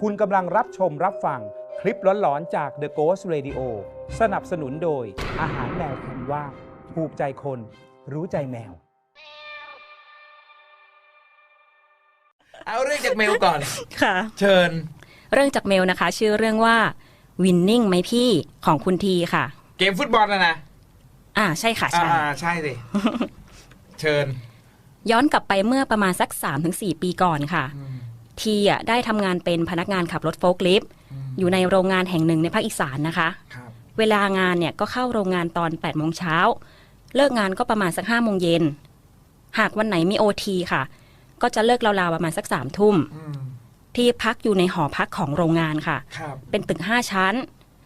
คุณกำลังรับชมรับฟังคลิปหลอนๆจาก The Ghost Radio สนับสนุนโดย อาหารแมวคุณว่าถูกใจคน รู้ใจแมว เอาเรื่องจากเมลก่อน ค่ะ เชิญ เรื่องจากเมลนะคะ ชื่อเรื่องว่า winning ไหมพี่ของคุณทีค่ะ เกมฟุตบอลนะนะอ่าใช่ค่ะอ่าใช่ใช่สิ เชิญ ย้อนกลับไปเมื่อประมาณสัก 3-4 ปีก่อนค่ะ ทีอะได้ทำงานเป็นพนักงานขับรถโฟล์คลิฟต์อยู่ในโรงงานแห่งหนึ่งในภาคอีสานนะคะครับเวลางานเนี่ยก็เข้าโรงงานตอน8โมงเช้า เลิกงานก็ประมาณสัก5โมงเย็น หากวันไหนมีโอทีค่ะ ก็จะเลิกราวๆประมาณสัก3ามทุ่มอืมที่พักอยู่ในหอพักของโรงงานค่ะครับเป็นตึก5ชั้น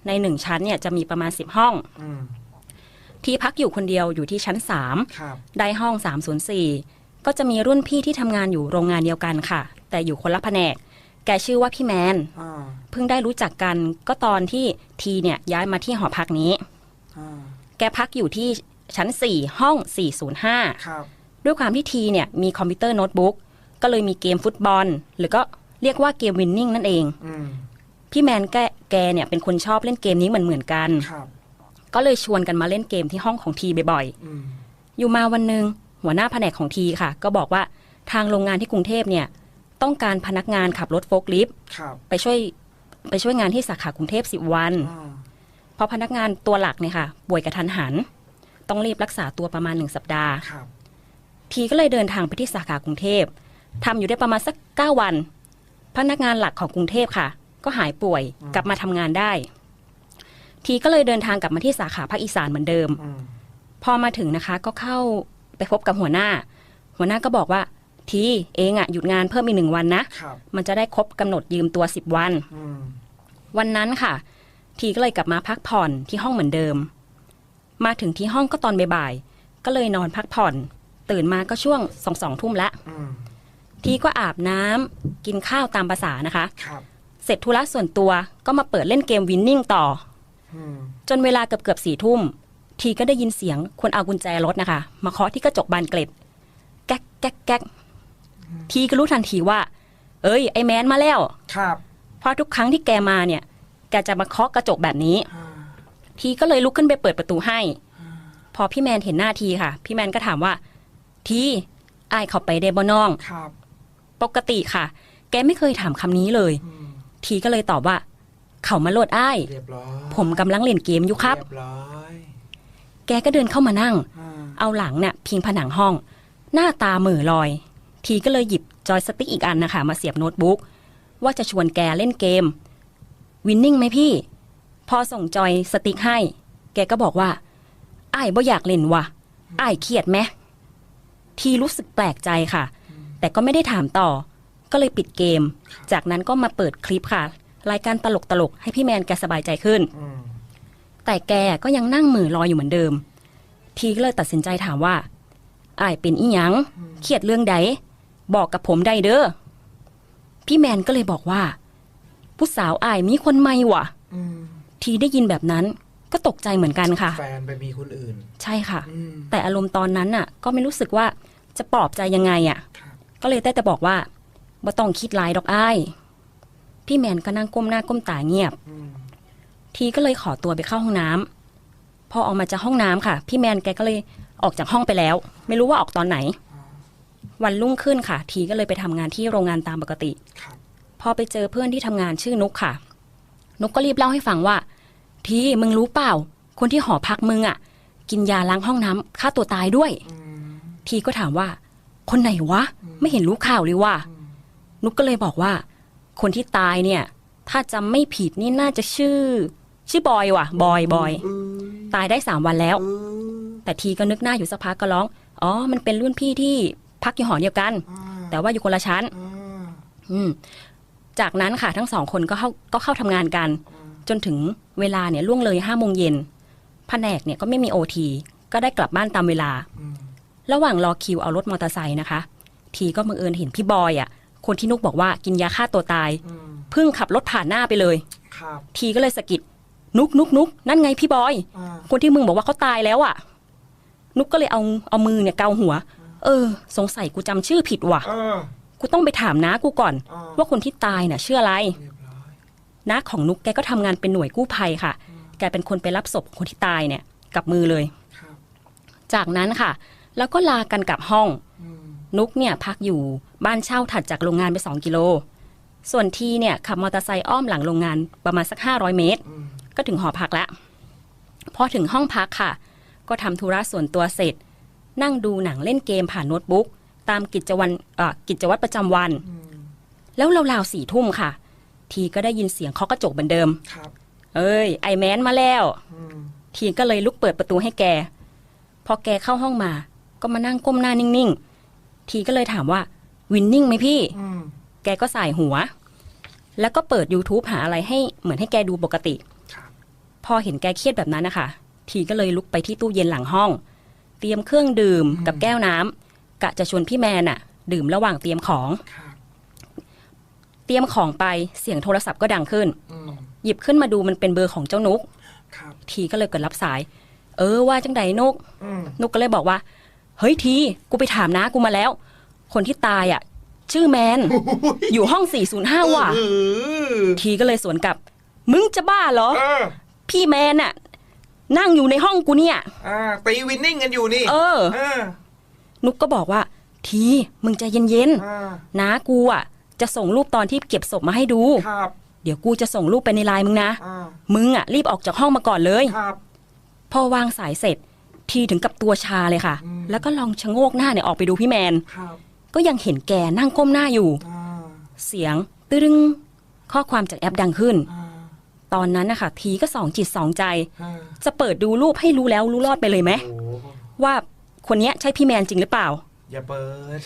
ใน1ชั้นเนี่ยจะมีประมาณ10ห้องอืมที่พักอยู่คนเดียวอยู่ที่ชั้นครับ3ได้ห้อง304ก็จะมีรุ่นพี่ที่ทำงานอยู่โรงงานเดียวกันค่ะ แต่อยู่คนละแผนก แกชื่อว่าพี่แมนอ่าเพิ่งได้รู้จักกันก็ตอนที่ทีเนี่ยย้ายมาที่หอพักนี้อ่าแกพักอยู่ที่ชั้น 4 ห้อง 405ครับด้วยความที่ทีเนี่ยมีคอมพิวเตอร์โน้ตบุ๊กก็เลยมีเกมฟุตบอล หรือก็เรียกว่าเกมวินนิ่งนั่นเองอืมพี่แมนแกแกเนี่ยเป็นคนชอบเล่นเกมนี้เหมือนเหมือนๆกันครับก็เลยชวนกันมาเล่นเกมที่ห้องของทีบ่อยอืมๆอยู่มาวันหนึ่งหัวหน้าแผนกของทีค่ะ ก็บอกว่าทางโรงงานที่กรุงเทพเนี่ย ต้องการพนักงานขับรถโฟล์คลิฟต์ครับไปช่วยไปช่วยงานที่สาขากรุงเทพ10วันอ่าเพราะพนักงานตัวหลักเนี่ยค่ะ ป่วยกระทันหัน ต้องรีบรักษาตัวประมาณหนึ่งสัปดาห์ครับทีก็เลยเดินทางไปที่สาขากรุงเทพทำอยู่ได้ประมาณสักเก้าวัน พนักงานหลักของกรุงเทพค่ะ ก็หายป่วยกลับมาทำงานได้ ทีก็เลยเดินทางกลับมาที่สาขาภาคอีสานเหมือนเดิมอืมพอมาถึงนะคะ ก็เข้าไปพบกับหัวหน้า หัวหน้าก็บอกว่า ทีเองอะหยุดงานเพิ่มอีกหนึ่งวันนะครับมันจะได้ครบกำหนดยืมตัวสิบวันอืมวันนั้นค่ะ ทีก็เลยกลับมาพักผ่อนที่ห้องเหมือนเดิม มาถึงที่ห้องก็ตอนบ่ายๆก็เลยนอนพักผ่อน ตื่นมาก็ช่วงสองสองทุ่มละอืมทีก็อาบน้ำกินข้าวตามภาษานะคะครับเสร็จธุระส่วนตัวก็มาเปิดเล่นเกมวินนิ่งต่ออืมจนเวลาเกือบเกือบสี่ทุ่ม ทีก็ได้ยินเสียงคนเอากุญแจรถนะคะ มาเคาะที่กระจกบานเกล็ด แก๊กแก๊กแก๊ก ทีก็รู้ทันทีว่า เอ้ย ไอแมนมาแล้ว ครับ เพราะทุกครั้งที่แกมาเนี่ย แกจะมาเคาะกระจกแบบนี้อ่าทีก็เลยลุกขึ้นไปเปิดประตูให้ พอพี่แมนเห็นหน้าทีค่ะ พี่แมนก็ถามว่า ทีอายเขาไปเดบน้องครับปกติค่ะ แกไม่เคยถามคำนี้เลยอืมทีก็เลยตอบว่า เขามาโหลดอ้ายเรียบร้อยผมกำลังเล่นเกมอยู่ครับเรียบร้อยแกก็เดินเข้ามานั่งอ่าเอาหลังเนี่ยพิงผนังห้อง หน้าตาเหม่อลอย ทีก็เลยหยิบจอยสติ๊กอีกอันนะคะมาเสียบโน้ตบุ๊กว่าจะชวนแกเล่นเกม วินนิ่งไหมพี่ พอส่งจอยสติ๊กให้ แกก็บอกว่าไอ้ายบ่อยากเล่นว่ะอ้เครียดไหมทีรู้สึกแปลกใจค่ะ แต่ก็ไม่ได้ถามต่อ ก็เลยปิดเกม จากนั้นก็มาเปิดคลิปค่ะ รายการตลกๆให้พี่แมนแกสบายใจขึ้น แต่แกก็ยังนั่งมือลอยอยู่เหมือนเดิม ทีก็เลยตัดสินใจถามว่าไอ้เป็นอีหยังเครียดเรื่องใด บอกกับผมได้เด้อพี่แมนก็เลยบอกว่า ผู้สาวอ้ายมีคนใหม่ว่ะอืมทีได้ยินแบบนั้นก็ตกใจเหมือนกันค่ะ แฟนไปมีคนอื่น ใช่ค่ะอืมแต่อารมณ์ตอนนั้นน่ะ ก็ไม่รู้สึกว่าจะปลอบใจยังไงอะ่ะครับก็เลยได้แต่บอกว่าบ่ต้องคิดหลายดอกอ้ายพี่แมนก็นั่งก้มหน้าก้มตาเงียบอืมทีก็เลยขอตัวไปเข้าห้องน้ำพอออกมาจากห้องน้ำค่ะ พี่แมนแกก็เลยออกจากห้องไปแล้ว ไม่รู้ว่าออกตอนไหน วันรุ่งขึ้นค่ะ ทีก็เลยไปทำงานที่โรงงานตามปกติครับพอไปเจอเพื่อนที่ทำงานชื่อนุกค่ะ นุกก็รีบเล่าให้ฟังว่า ทีมึงรู้เปล่า คนที่หอพักมึงอะ กินยาล้างห้องน้ำฆ่าตัวตายด้วยอืมทีก็ถามว่า คนไหนวะ ไม่เห็นรู้ข่าวเลยว่า นุกก็เลยบอกว่า คนที่ตายเนี่ย ถ้าจำไม่ผิดนี่น่าจะชื่อ ชื่อบอยว่ะ บอยบอยอืมตายได้สามวันแล้วอืมแต่ทีก็นึกหน้าอยู่สักพักก็ร้องอ๋อ มันเป็นรุ่นพี่ที่ พักอยู่หอเดียวกันอ่าแต่ว่าอยู่คนละชั้นอ่าอืมจากนั้นค่ะทั้งสองคนก็เข้าก็เข้าทำงานกัน จนถึงเวลาเนี่ยล่วงเลยห้าโมงเย็นแผนกเนี่ยก็ไม่มีโอทีก็ได้กลับบ้านตามเวลาอืมระหว่างรอคิวเอารถมอเตอร์ไซค์นะคะ ทีก็บังเอิญเห็นพี่บอยอะ คนที่นุกบอกว่ากินยาฆ่าตัวตายอืมเพิ่งขับรถผ่านหน้าไปเลยครับทีก็เลยสะกิดนุกนุกนุกนั่นไงพี่บอยอ่าคนที่มึงบอกว่าเขาตายแล้วอะ นุกก็เลยเอาเอามือเนี่ยเกาหัว เออ สงสัยกูจำชื่อผิดว่ะ เออกูต้องไปถามน้ากูก่อนอ่าว่าคนที่ตายน่ะชื่ออะไรเรียบร้อยน้าของนุกแกก็ทำงานเป็นหน่วยกู้ภัยค่ะ แกเป็นคนไปรับศพคนที่ตายเนี่ยกับมือเลย ครับจากนั้นค่ะ แล้วก็ลากันกลับห้อง อืมนุกเนี่ยพักอยู่บ้านเช่าถัดจากโรงงานไป 2 กิโล ส่วนทีเนี่ยขับมอเตอร์ไซค์อ้อมหลังโรงงานประมาณสัก 500 เมตร อืมก็ถึงหอพักแล้ว พอถึงห้องพักค่ะ ก็ทำธุระส่วนตัวเสร็จ นั่งดูหนังเล่นเกมผ่านโน้ตบุ๊ก ตามกิจวันเอ่อกิจวัตรประจำวันอืมแล้วราวๆสี่ทุ่มค่ะ ทีก็ได้ยินเสียงเคาะกระจกเหมือนเดิมครับเอ้ย ไอแมนมาแล้วอืมทีก็เลยลุกเปิดประตูให้แก พอแกเข้าห้องมา ก็มานั่งก้มหน้านิ่งๆ ทีก็เลยถามว่า วินนิ่งไหมพี่อืมแกก็สายหัว แล้วก็เปิด YouTube หาอะไรให้เหมือนให้แกดูปกติครับพอเห็นแกเครียดแบบนั้นนะคะ ทีก็เลยลุกไปที่ตู้เย็นหลังห้อง เตรียมเครื่องดื่มกับแก้วน้ำกะจะชวนพี่แมนอะดื่มระหว่างเตรียมของครับเตรียมของไปเสียงโทรศัพท์ก็ดังขึ้นอืมหยิบขึ้นมาดูมันเป็นเบอร์ของเจ้านุกครับทีก็เลยกดรับสาย เออว่าจังใดนุกอืมนุกก็เลยบอกว่า เฮ้ยทีกูไปถามนะกูมาแล้ว คนที่ตายอะ ชื่อแมน อยู่ห้อง 405 ว่ะเออทีก็เลยสวนกลับ มึงจะบ้าเหรอเออพี่แมนน่ะ นั่งอยู่ในห้องกูเนี่ย อ่าตีวินนิ่งกันอยู่นี่เออ เออนุกก็บอกว่า ทีมึงใจเย็นอ่าๆนะกูอะ จะส่งรูปตอนที่เก็บศพมาให้ดู ครับเดี๋ยวกูจะส่งรูปไปในไลน์มึงนะ อ่ามึงอะรีบออกจากห้องมาก่อนเลย ครับ พอวางสายเสร็จ ทีถึงกับตัวชาเลยค่ะ อืม แล้วก็ลองชะโงกหน้าเนี่ยออกไปดูพี่แมน ครับก็ยังเห็นแกนั่งก้มหน้าอยู่ อ่าเสียงตึ้งข้อความจากแอปดังขึ้น อ่า ตอนนั้นนะคะทีก็สองจิตสองใจอ่าจะเปิดดูรูปให้รู้แล้วรู้รอดไปเลยไหมโอ้ว่าคนเนี้ยใช่พี่แมนจริงหรือเปล่า อย่าเปิด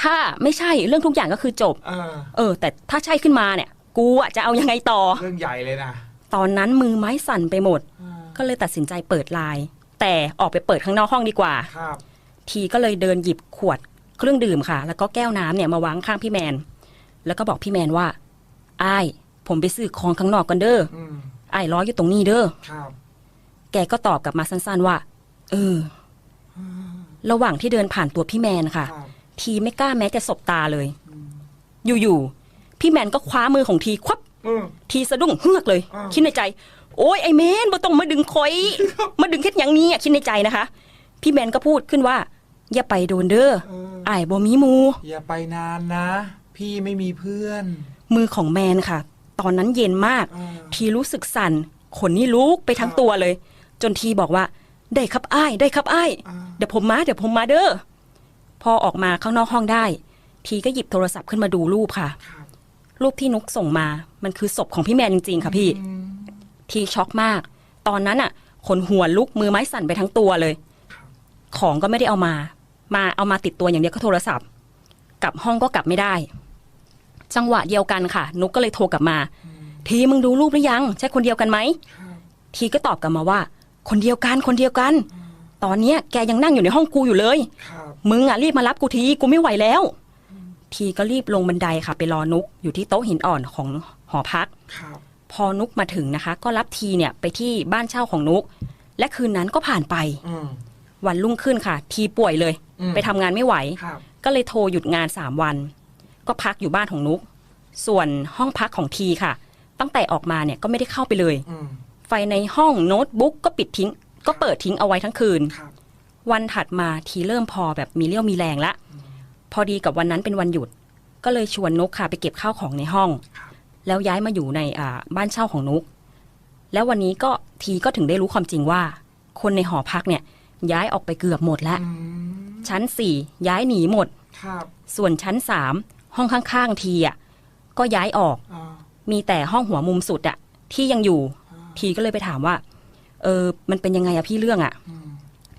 ถ้าไม่ใช่เรื่องทุกอย่างก็คือจบอ่าเออ แต่ถ้าใช่ขึ้นมาเนี่ย กูอะจะเอายังไงต่อ เรื่องใหญ่เลยนะตอนนั้นมือไม้สั่นไปหมดอ่าก็เลยตัดสินใจเปิดไลน์แต่ออกไปเปิดข้างนอกห้องดีกว่าครับทีก็เลยเดินหยิบขวดเครื่องดื่มค่ะ แล้วก็แก้วน้ำเนี่ยมาวางข้างพี่แมน แล้วก็บอกพี่แมนว่าอ้าย ผมไปซื้อของข้างนอกกันเด้ออืมอ้ายรออยู่ตรงนี้เด้อครับแกก็ตอบกลับมาสั้นๆว่า เออ ระหว่างที่เดินผ่านตัวพี่แมนค่ะครับทีไม่กล้าแม้จะสบตาเลย อยู่ๆ พี่แมนก็คว้ามือของทีควับอืมทีสะดุ้งเฮือกเลยอ้าวคิดในใจ โอ้ยไอแมนบ่ต้องมาดึงคอย มาดึงแค่อย่างนี้อะคิดในใจนะคะ พี่แมนก็พูดขึ้นว่า อย่าไปโดนเด้อเอออ้ายบ่มีหมู อย่าไปนานนะ พี่ไม่มีเพื่อน มือของแมนค่ะ ตอนนั้นเย็นมากอ่าทีรู้สึกสั่นขนนี่ลุกไปทั้งตัวเลย จนทีบอกว่า ได้ครับอ้ายได้ครับอ้ายอ่าเดี๋ยวผมมาเดี๋ยวผมมาเด้อพอออกมาข้างนอกห้องได้ ทีก็หยิบโทรศัพท์ขึ้นมาดูรูปค่ะครับรูปที่นุกส่งมามันคือศพของพี่แมนจริงๆ ค่ะพี่อืมทีช็อกมาก ตอนนั้นอะ ขนหัวลุกมือไม้สั่นไปทั้งตัวเลย ของก็ไม่ได้เอามา มาเอามาติดตัวอย่างเดียวก็โทรศัพท์ กลับห้องก็กลับไม่ได้ จังหวะเดียวกันค่ะ นุกก็เลยโทรกลับมา ทีมึงดูรูปหรือยัง ใช่คนเดียวกันไหมครับทีก็ตอบกลับมาว่า คนเดียวกันคนเดียวกัน ตอนเนี้ยแกยังนั่งอยู่ในห้องกูอยู่เลยครับมึงอะรีบมารับกูทีกูไม่ไหวแล้ว ทีก็รีบลงบันไดค่ะ ไปรอนุกอยู่ที่โต๊ะหินอ่อนของหอพักครับพอนุกมาถึงนะคะ ก็รับทีเนี่ยไปที่บ้านเช่าของนุก และคืนนั้นก็ผ่านไปอืมวันรุ่งขึ้นค่ะ ทีป่วยเลยอืมไปทำงานไม่ไหวครับก็เลยโทรหยุดงานสามวัน ก็พักอยู่บ้านของนุก ส่วนห้องพักของทีค่ะ ตั้งแต่ออกมาเนี่ยก็ไม่ได้เข้าไปเลยอืมไฟในห้องโน้ตบุ๊กก็ปิดทิ้ง ก็เปิดทิ้งเอาไว้ทั้งคืนครับวันถัดมาทีเริ่มพอแบบมีเรี่ยวมีแรงละ พอดีกับวันนั้นเป็นวันหยุด ก็เลยชวนนุกค่ะไปเก็บข้าวของในห้องครับแล้วย้ายมาอยู่ในอ่าบ้านเช่าของนุก แล้ววันนี้ก็ทีก็ถึงได้รู้ความจริงว่า คนในหอพักเนี่ยย้ายออกไปเกือบหมดแล้วอืมชั้นสี่ย้ายหนีหมดครับส่วนชั้นสามห้องข้างๆทีอะ ก็ย้ายออกอ่ามีแต่ห้องหัวมุมสุดอะที่ยังอยู่ทีก็เลยไปถามว่า เออ มันเป็นยังไงอะพี่เรื่องอะอืม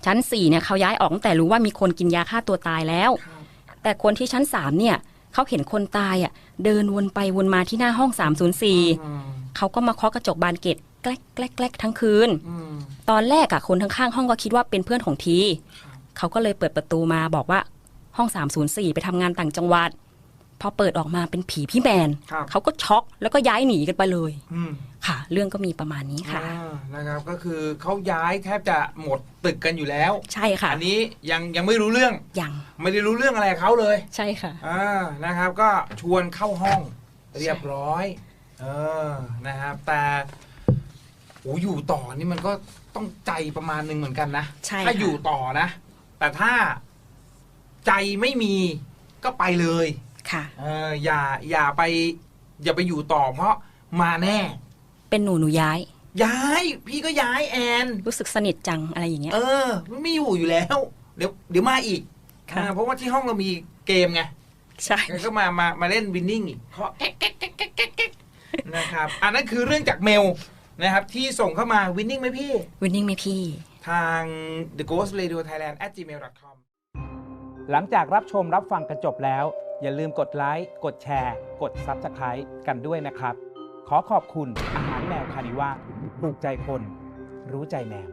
ชั้นสี่เนี่ยเขาย้ายออกตั้งแต่รู้ว่ามีคนกินยาฆ่าตัวตายแล้วครับแต่คนที่ชั้นสามเนี่ยเขาเห็นคนตายอะเดินวนไปวนมาที่หน้าห้อง304อืมเขาก็มาเคาะกระจกบานเกตแกล้กแกล้กแกล้กทั้งคืนอืมตอนแรกอะคนข้างๆห้องก็คิดว่าเป็นเพื่อนของทีครับเขาก็เลยเปิดประตูมาบอกว่าห้อง304ไปทำงานต่างจังหวัด พอเปิดออกมาเป็นผีพี่แมนครับเขาก็ช็อกแล้วก็ย้ายหนีกันไปเลยอืมค่ะ เรื่องก็มีประมาณนี้ค่ะอ่านะครับก็คือเขาย้ายแทบจะหมดตึกกันอยู่แล้ว ใช่ค่ะ อันนี้ยังยังไม่รู้เรื่องยังไม่ได้รู้เรื่องอะไรกับเขาเลย ใช่ค่ะอ่านะครับ ก็ชวนเข้าห้องเรียบร้อยเออนะครับ แต่โอ้อยู่ต่อนี่มันก็ต้องใจประมาณหนึ่งเหมือนกันนะใช่ถ้าค่ะอยู่ต่อนะ แต่ถ้าใจไม่มีก็ไปเลย ค่ะ เอออย่าอย่าไป อย่าไปอยู่ต่อเพราะมาแน่ เป็นหนูหนูย้าย ย้ายพี่ก็ย้ายแอน รู้สึกสนิทจังอะไรอย่างเงี้ย เออมันไม่อยู่อยู่แล้ว เดี๋ยวเดี๋ยวมาอีกค่ะ อ่าเพราะว่าที่ห้องเรามีเกมไงใช่แล้วก็มามามาเล่นวินนิ่งอีกเคาะแก๊กแก๊กแก๊กแก๊กแก๊กแก๊กนะครับ อันนั้นคือเรื่องจากเมลนะครับ ที่ส่งเข้ามาวินนิ่งไหมพี่ วินนิ่งไหมพี่ ทาง the ghost radio thailand at gmail com หลังจากรับชมรับฟังกันจบแล้ว อย่าลืมกดไลค์ กดแชร์ กด Subscribe กันด้วยนะครับ ขอขอบคุณอาหารแมวคานิว่าถูกใจคน รู้ใจแมว